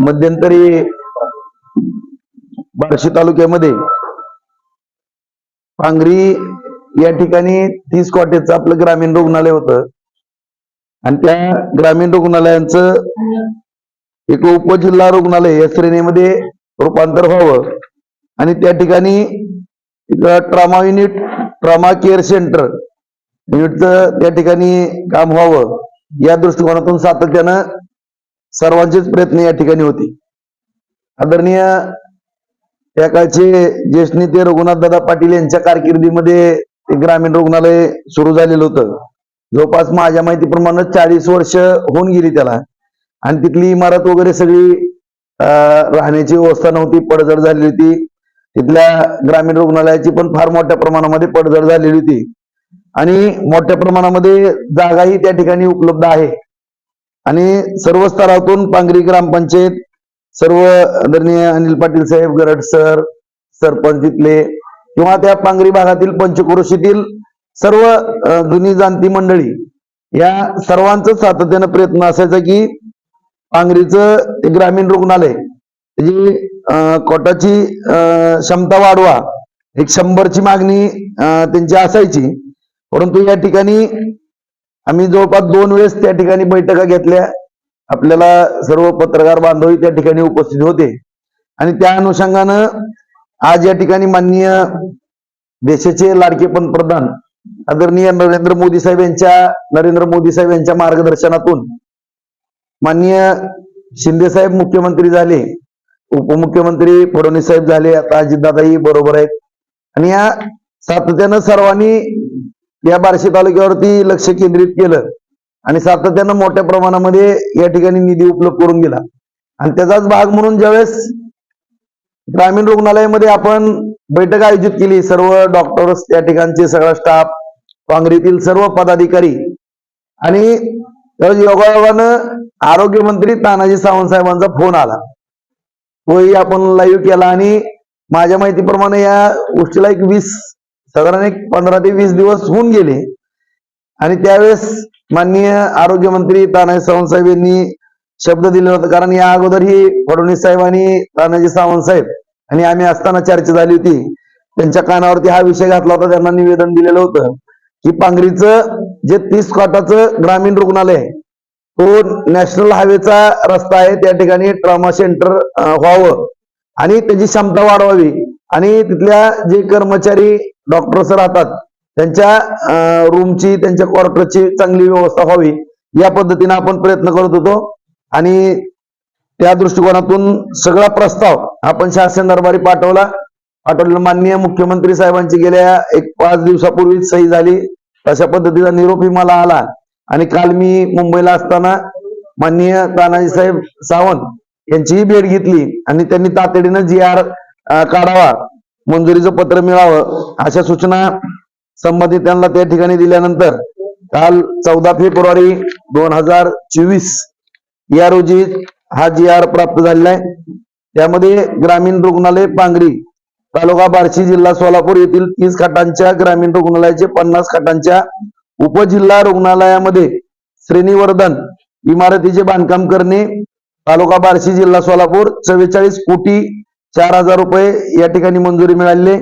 मध्यंतरी बार्शी तालुक्यामध्ये पांगरी या ठिकाणी तीस कॉटेजचं आपलं ग्रामीण रुग्णालय होतं. आणि त्या ग्रामीण रुग्णालयांचं एक उपजिल्हा रुग्णालय या श्रेणीमध्ये रूपांतर व्हावं. आणि त्या ठिकाणी trauma unit trauma care centre युनिटचं त्या ठिकाणी काम व्हावं. या दृष्टिकोनातून सातत्यानं सर्वांचेच प्रयत्न या ठिकाणी होते. आदरणीय त्या काळचे ज्येष्ठ नेते रघुनाथ दादा पाटील यांच्या कारकिर्दीमध्ये ते ग्रामीण रुग्णालय सुरू झालेलं होतं. जवळपास माझ्या माहितीप्रमाणे चाळीस वर्ष होऊन गेली त्याला. आणि तिथली इमारत वगैरे सगळी राहण्याची व्यवस्था नव्हती पडझड झालेली होती. तिथल्या ग्रामीण रुग्णालयाची पण फार मोठ्या प्रमाणामध्ये पडझड झालेली होती. आणि मोठ्या प्रमाणामध्ये जागाही त्या ठिकाणी उपलब्ध आहे. आणि सर्व स्तरातून पांगरी ग्रामपंचायत सर्व आदरणीय अनिल पाटील साहेब गरड सर सरपंच तिथले किंवा त्या पांगरी भागातील पंचक्रोशीतील सर्व जुनी जाणती मंडळी या सर्वांचं सातत्यानं प्रयत्न असायचा की पांगरीचं ते ग्रामीण रुग्णालय जी कोटाची क्षमता वाढवा एक शंभरची मागणी त्यांची असायची. परंतु या ठिकाणी आम्ही जवळपास दोन वेळेस त्या ठिकाणी बैठका घेतल्या. आपल्याला सर्व पत्रकार बांधवही त्या ठिकाणी उपस्थित होते. आणि त्या अनुषंगानं आज या ठिकाणी माननीय देशाचे लाडके पंतप्रधान आदरणीय नरेंद्र मोदी साहेब यांच्या नरेंद्र मोदी साहेब यांच्या मार्गदर्शनातून माननीय शिंदे साहेब मुख्यमंत्री झाले उपमुख्यमंत्री फडणवीस साहेब झाले आता अजितदादाही बरोबर आहेत. आणि या सातत्यानं सर्वांनी या बार्शी तालुक्यावरती लक्ष केंद्रित केलं आणि सातत्यानं मोठ्या प्रमाणामध्ये या ठिकाणी निधी उपलब्ध करून दिला. आणि त्याचाच भाग म्हणून ज्यावेळेस ग्रामीण रुग्णालयामध्ये आपण बैठक आयोजित केली सर्व डॉक्टर्स त्या ठिकाणचे सगळा स्टाफ काँग्रेसतील सर्व पदाधिकारी आणि योगायोगानं आरोग्यमंत्री तानाजी सावंत साहेबांचा फोन आला. तोही आपण लाईव्ह केला आणि माझ्या माहितीप्रमाणे या गोष्टीला एक वीस साधारण एक पंधरा ते वीस दिवस होऊन गेले. आणि त्यावेळेस माननीय आरोग्यमंत्री तानाजी सावंत साहेब यांनी शब्द दिले होते. कारण या अगोदर ही फडणवीस साहेब आणि तानाजी सावंत साहेब आणि आम्ही असताना चर्चा झाली होती. त्यांच्या कानावरती हा विषय घातला होता. त्यांना निवेदन दिलेलं होतं की पांगरीचं जे तीस कॉटाचं ग्रामीण रुग्णालय आहे तो नॅशनल हायवेचा रस्ता आहे. त्या ठिकाणी ट्रॉमा सेंटर व्हावं. आणि त्याची क्षमता वाढवावी. आणि तिथल्या जे कर्मचारी डॉक्टर्स राहतात. त्यांच्या रूमची त्यांच्या क्वार्टरची चांगली व्यवस्था व्हावी या पद्धतीने आपण प्रयत्न करत होतो. आणि त्या दृष्टिकोनातून सगळा प्रस्ताव आपण शासन दरबारी पाठवला. पाठवलेला माननीय मुख्यमंत्री साहेबांची गेल्या एक पाच दिवसापूर्वीच सही झाली. अशा पद्धतीचा निरोपही मला आला. आणि काल मी मुंबईला असताना माननीय तानाजी साहेब सावंत यांचीही भेट घेतली. आणि त्यांनी तातडीनं जी आर काढावा. मंजुरीचं पत्र मिळावं अशा सूचना संबंधितांना त्या ठिकाणी दिल्यानंतर काल चौदा फेब्रुवारी दोन हजार चोवीस या रोजी हा जी आर प्राप्त झालेला आहे. त्यामध्ये ग्रामीण रुग्णालय पांगरी तालुका बार्शी जिल्हा सोलापूर येथील तीस खाटांच्या ग्रामीण रुग्णालयाचे पन्नास खाटांच्या उपजिल्हा रुग्णालयामध्ये श्रेणीवर्धन इमारतीचे बांधकाम करणे तालुका बार्शी जिल्हा सोलापूर चव्वेचाळीस कोटी चार हजार रुपये या ठिकाणी मंजुरी मिळाली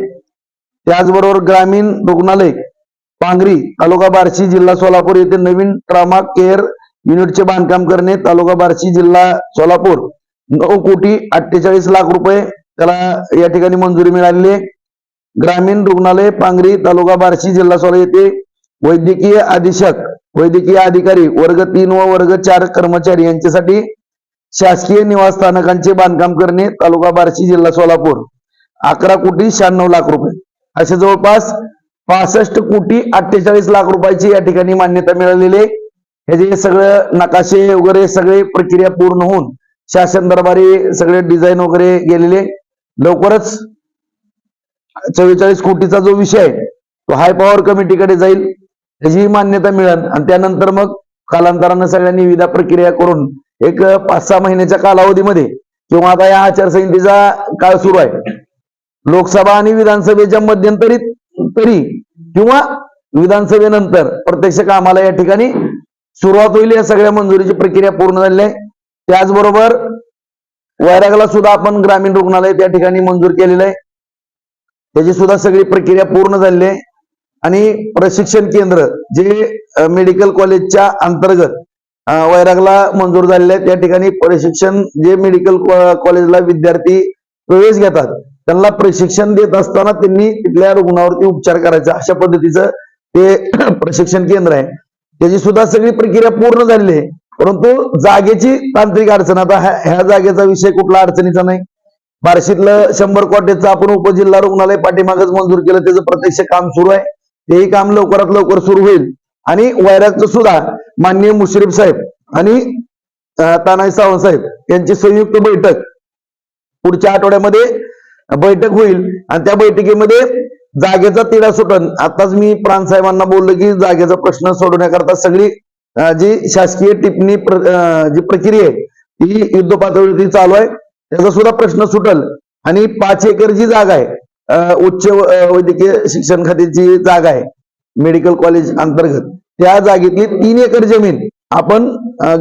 त्याचबरोबर ग्रामीण रुग्णालय पांगरी तालुका बार्शी जिल्हा सोलापूर येथे नवीन ट्रामा केअर युनिटचे बांधकाम करणे तालुका बार्शी जिल्हा सोलापूर नऊ कोटी अठ्ठेचाळीस लाख रुपये त्याला या ठिकाणी मंजुरी मिळालेली आहे. ग्रामीण रुग्णालय पांगरी तालुका बार्शी जिल्हा सोला येथे वैद्यकीय अधीक्षक वैद्यकीय अधिकारी वर्ग तीन व वर्ग चार कर्मचारी यांच्यासाठी शासकीय निवास स्थानकांचे बांधकाम करणे तालुका बार्शी जिल्हा सोलापूर. अकरा कोटी शहाण्णव लाख रुपये. असे जवळपास पासष्ट कोटी अठ्ठेचाळीस लाख रुपयाची या ठिकाणी मान्यता मिळालेली आहे. ह्याचे सगळं नकाशे वगैरे सगळे प्रक्रिया पूर्ण होऊन शासन दरबारी सगळे डिझाईन वगैरे गेलेले लवकरच चव्वेचाळीस कोटीचा जो विषय आहे तो हाय पॉवर कमिटीकडे जाईल त्याची मान्यता मिळेल. आणि त्यानंतर मग कालांतरानं सगळ्या निविदा प्रक्रिया करून एक पाच सहा महिन्याच्या कालावधीमध्ये किंवा आता या आचारसंहितेचा काळ सुरू आहे. लोकसभा आणि विधानसभेच्या मध्यंतरीत तरी किंवा विधानसभेनंतर प्रत्यक्ष कामाला या ठिकाणी सुरुवात होईल या सगळ्या मंजुरीची प्रक्रिया पूर्ण झालेली आहे. त्याचबरोबर वैरागला सुद्धा आपण ग्रामीण रुग्णालय त्या ठिकाणी मंजूर केलेलं आहे. त्याची सुद्धा सगळी प्रक्रिया पूर्ण झालेली आहे. आणि प्रशिक्षण केंद्र जे मेडिकल कॉलेजच्या अंतर्गत वैरागला मंजूर झालेले आहे त्या ठिकाणी प्रशिक्षण जे मेडिकल कॉलेजला विद्यार्थी प्रवेश घेतात त्यांना प्रशिक्षण देत असताना त्यांनी तिथल्या रुग्णावरती उपचार करायचा. अशा पद्धतीचं ते प्रशिक्षण केंद्र आहे. त्याची सुद्धा सगळी प्रक्रिया पूर्ण झालेली आहे. परंतु जागेची तांत्रिक अडचण आता ह्या जागेचा विषय कुठला अडचणीचा नाही. बार्शीतलं शंभर कोटीचं आपण उपजिल्हा रुग्णालय पाठीमागच मंजूर केलं. त्याचं प्रत्यक्ष काम सुरू आहे. तेही काम लवकरात लवकर सुरू होईल. आणि वैरागचं सुद्धा माननीय मुश्रीफ साहेब आणि तानाजी सावंत साहेब यांची संयुक्त बैठक पुढच्या आठवड्यामध्ये बैठक होईल. आणि त्या बैठकीमध्ये जागेचा तिढा सुटण आताच मी प्राण साहेबांना बोललो की जागेचा प्रश्न सोडवण्याकरता सगळी जी शासकीय टिप्पणी प्र- जी प्रक्रिया आहे ती युद्ध पातळीवरती चालू आहे. त्याचा सुद्धा प्रश्न सुटल. आणि पाच एकर जी जागा आहे उच्च वैद्यकीय शिक्षण खात्याची जागा आहे मेडिकल कॉलेज अंतर्गत. त्या जागेतली तीन एकर जमीन आपण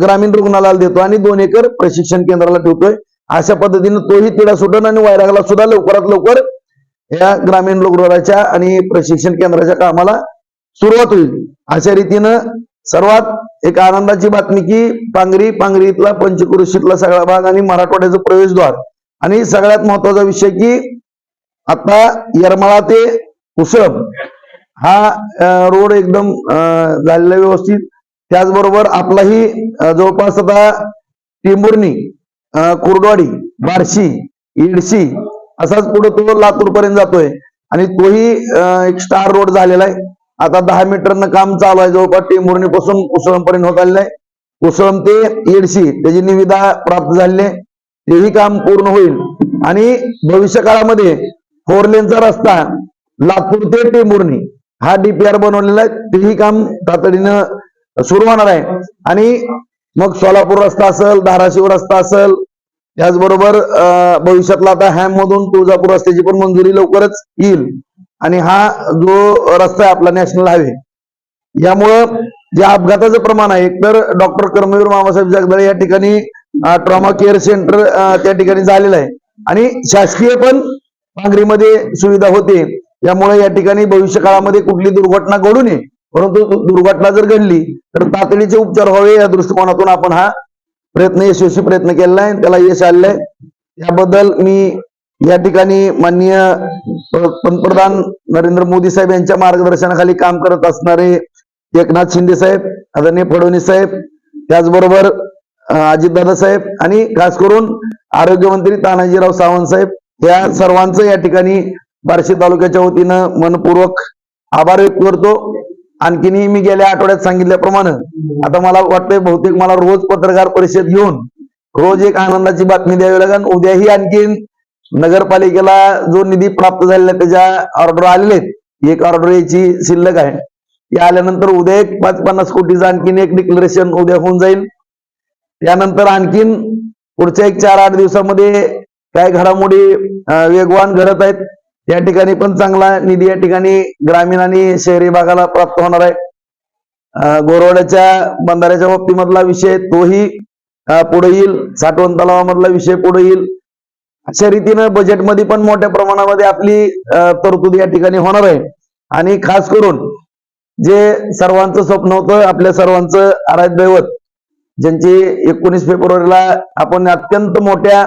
ग्रामीण रुग्णालयाला देतो आणि दोन एकर प्रशिक्षण केंद्राला ठेवतोय. अशा पद्धतीनं तोही तिढा सुटन आणि वैरागला सुद्धा लवकरात लवकर या ग्रामीण रुग्णालयाच्या आणि प्रशिक्षण केंद्राच्या कामाला सुरुवात होईल. अशा रीतीनं सर्वात एक आनंदाची बातमी की पांगरी पांगरीतला पंचक्रोशीतला सगळा भाग आणि मराठवाड्याचं प्रवेशद्वार. आणि सगळ्यात महत्त्वाचा विषय की आता येरमाळा ते उसळप हा रोड एकदम अं, झालेला आहे व्यवस्थित. त्याचबरोबर आपलाही जवळपास आता टेंभुर्णी कुरडवाडी कुर्डवाडी बार्शी इडशी असाच पुढे तो लातूर पर्यंत जातोय. आणि तोही एक स्टार रोड झालेला आहे. आता दहा मीटरनं काम चालू आहे. जवळपास टेंभुर्णी पासून कुसळम पर्यंत होत आलेलं आहे. कुसळम ते येडशी त्याची निविदा प्राप्त झालेली आहे. तेही काम पूर्ण होईल. आणि भविष्य काळामध्ये फोर लेनचा रस्ता लातूर ते टिंबुर्णी हा डीपीआर बनवलेला आहे. तेही काम तातडीनं सुरू होणार आहे. आणि मग सोलापूर रस्ता असेल धाराशिव रस्ता असेल त्याचबरोबर भविष्यातला आता हॅम मधून तुळजापूर रस्त्याची पण मंजुरी लवकरच येईल. आणि हा जो रस्ता आहे आपला नॅशनल हायवे यामुळं जे अपघाताचं प्रमाण आहे एकतर डॉक्टर कर्मवीर मामासाहेब जगदाळे या ठिकाणी ट्रॉमा केअर सेंटर त्या ठिकाणी झालेलं आहे. आणि शासकीय पण पांगरीमध्ये सुविधा होते. यामुळे या ठिकाणी भविष्य काळामध्ये कुठली दुर्घटना घडू नये परंतु दुर्घटना जर घडली तर तातडीचे उपचार व्हावे या दृष्टिकोनातून आपण हा प्रयत्न यशस्वी प्रयत्न केलेला आहे. त्याला यश आलेलं आहे. मी या ठिकाणी माननीय पंतप्रधान नरेंद्र मोदी साहेब यांच्या मार्गदर्शनाखाली काम करत असणारे एकनाथ शिंदे साहेब आदरणीय फडणवीस साहेब त्याचबरोबर अजितदादा साहेब आणि खास करून आरोग्यमंत्री तानाजीराव सावंत साहेब या सर्वांचं या ठिकाणी बार्शी तालुक्याच्या वतीनं मनपूर्वक आभार व्यक्त करतो. आणखीनही मी गेल्या आठवड्यात सांगितल्याप्रमाणे आता मला वाटतंय बहुतेक मला रोज पत्रकार परिषद घेऊन रोज एक आनंदाची बातमी द्यावी लागेल उद्याही आणखीन नगरपालिकेला जो निधी प्राप्त झालेला त्याच्या ऑर्डर आलेले आहेत. एक ऑर्डर याची शिल्लक आहे. या आल्यानंतर उद्या एक पाच पन्नास कोटीचं आणखीन एक डिक्लेरेशन उद्या होऊन जाईल. त्यानंतर आणखीन पुढच्या एक चार आठ दिवसामध्ये काय घडामोडी वेगवान घडत आहेत. या ठिकाणी पण चांगला निधी या ठिकाणी ग्रामीण आणि शहरी भागाला प्राप्त होणार आहे. गोरवड्याच्या गोरवाड्याच्या बंधाऱ्याच्या बाबतीमधला विषय तोही पुढे येईल. साठवण तलावामधला विषय पुढे येईल. अशा रीतीनं बजेटमध्ये पण मोठ्या प्रमाणामध्ये आपली तरतूद या ठिकाणी होणार आहे. आणि खास करून जे सर्वांचं स्वप्न होतं आपल्या सर्वांचं आराध्य दैवत ज्यांची एकोणीस फेब्रुवारीला आपण अत्यंत मोठ्या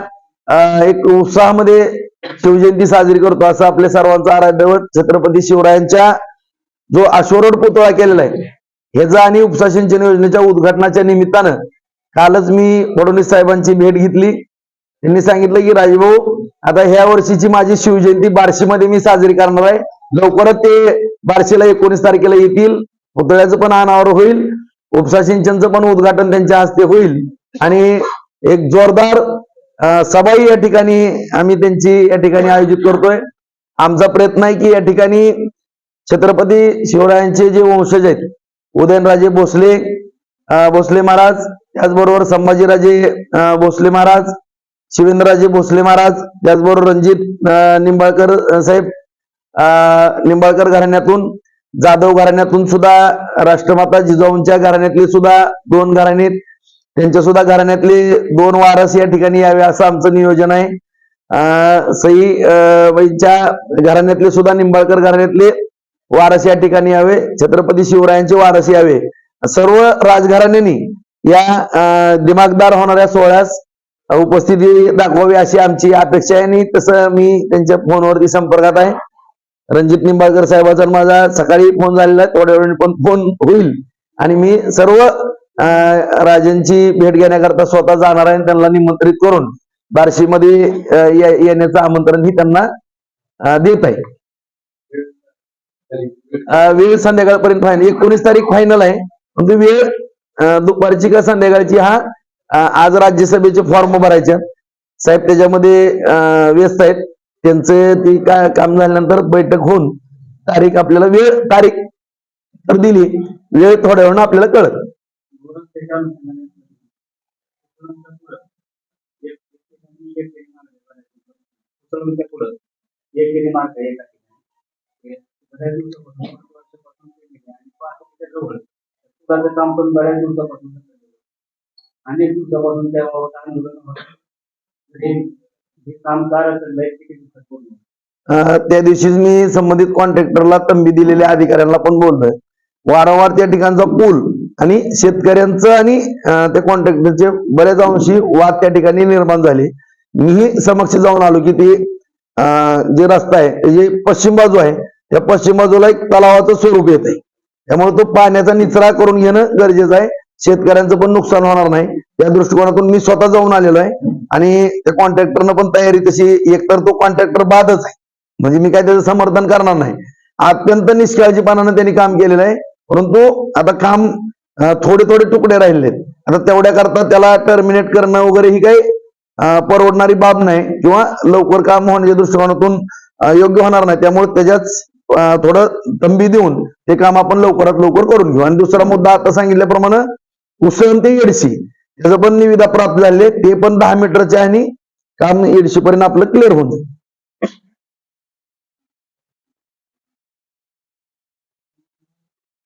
एक उत्साहामध्ये शिवजयंती साजरी करतो असं आपल्या सर्वांचं आराध्य छत्रपती शिवरायांच्या जो अश्वरोड पुतळा केलेला आहे ह्याचा आणि उपसा सिंचन योजनेच्या उद्घाटनाच्या निमित्तानं कालच मी फडणवीस साहेबांची भेट घेतली. त्यांनी सांगितलं की राजभाऊ आता ह्या वर्षीची माझी शिवजयंती बार्शीमध्ये मी साजरी करणार आहे. लवकरच ते बार्शीला एकोणीस तारखेला येतील. पुतळ्याचं पण अनावर होईल. उपसा सिंचनचं पण उद्घाटन त्यांच्या हस्ते होईल. आणि एक जोरदार सभाही या ठिकाणी आम्ही त्यांची या ठिकाणी आयोजित करतोय. आमचा प्रयत्न आहे की या ठिकाणी छत्रपती शिवरायांचे जे वंशज आहेत उदयनराजे भोसले भोसले महाराज त्याचबरोबर संभाजीराजे भोसले महाराज शिवेंद्रराजे भोसले महाराज त्याचबरोबर रणजित निंबाळकर साहेब अं, निंबाळकर घराण्यातून जाधव घराण्यातून सुद्धा राष्ट्रमाता जिजाऊंच्या घराण्यातले सुद्धा दोन घराण्यात त्यांच्या सुद्धा घराण्यातले दोन वारस या ठिकाणी यावे असं आमचं नियोजन आहे. सई बाईंच्या घराण्यातले सुद्धा निंबाळकर घराण्यातले वारस या ठिकाणी यावे. छत्रपती शिवरायांचे वारस यावे. सर्व राजघराण्यांनी या दिमागदार होणाऱ्या सोहळ्यास उपस्थिती दाखवावी अशी आमची अपेक्षा आहे आणि तसं मी त्यांच्या फोनवरती संपर्कात आहे. रणजित निंबाळकर साहेबाचा माझा सकाळी फोन झालेला थोड्या वेळ पण फोन होईल. आणि मी सर्व राजांची भेट घेण्याकरता स्वतः जाणार आहे आणि त्यांना निमंत्रित करून बार्शीमध्ये येण्याचं आमंत्रण ही त्यांना देत आहे. वेळ संध्याकाळपर्यंत फायनल एकोणीस तारीख फायनल आहे. म्हणजे वेळ दुपारची का संध्याकाळची हा आज राज्यसभेचे फॉर्म भरायचे साहेब त्याच्यामध्ये व्यस्त आहेत. त्यांचं ती का काम झाल्यानंतर बैठक होऊन तारीख आपल्याला वेळ तारीख तर दिली. वेळ थोड्या वेळानं आपल्याला कळत काम पण बऱ्याच दिवसापासून अनेक दिवसापासून त्या हे काम का त्या दिवशीच मी संबंधित कॉन्ट्रॅक्टरला तंबी दिलेल्या अधिकाऱ्यांना पण बोललोय वारंवार त्या ठिकाणचा पूल आणि शेतकऱ्यांचं आणि अं, त्या कॉन्ट्रॅक्टरचे बऱ्याच अंशी वाद त्या ठिकाणी निर्माण झाले. मीही समक्ष जाऊन आलो की ते जे रस्ता आहे जे पश्चिम बाजू आहे त्या पश्चिम बाजूला एक तलावाचं स्वरूप येत आहे त्यामुळे तो पाण्याचा निचरा करून घेणं गरजेचं आहे. शेतकऱ्यांचं पण नुकसान होणार नाही. या दृष्टिकोनातून मी स्वतः जाऊन आलेलो आहे. आणि त्या कॉन्ट्रॅक्टरनं पण तयारी तशी एकतर तो कॉन्ट्रॅक्टर बादच आहे. म्हणजे मी काय त्याचं समर्थन करणार नाही. अत्यंत निष्काळजीपणानं त्यांनी काम केलेलं आहे. परंतु आता काम थोडे थोडे तुकडे राहिले आता तेवढ्या करता त्याला टर्मिनेट करणं वगैरे ही काही परवडणारी बाब नाही किंवा लवकर काम होण्याच्या दृष्टिकोनातून योग्य होणार नाही. त्यामुळे त्याच्याच थोडं तंबी देऊन ते काम आपण लवकरात लवकर करून घेऊ. आणि दुसरा मुद्दा आता सांगितल्याप्रमाणे उसळण ते येडशी. त्याचं पण निविदा प्राप्त झाले ते पण दहा मीटरचे आणि काम येडशी पर्यंत आपलं क्लिअर होऊन जाईल.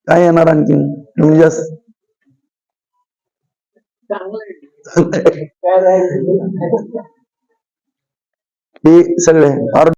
काय येणार आणखीन तुम्ही जास्त हे सगळे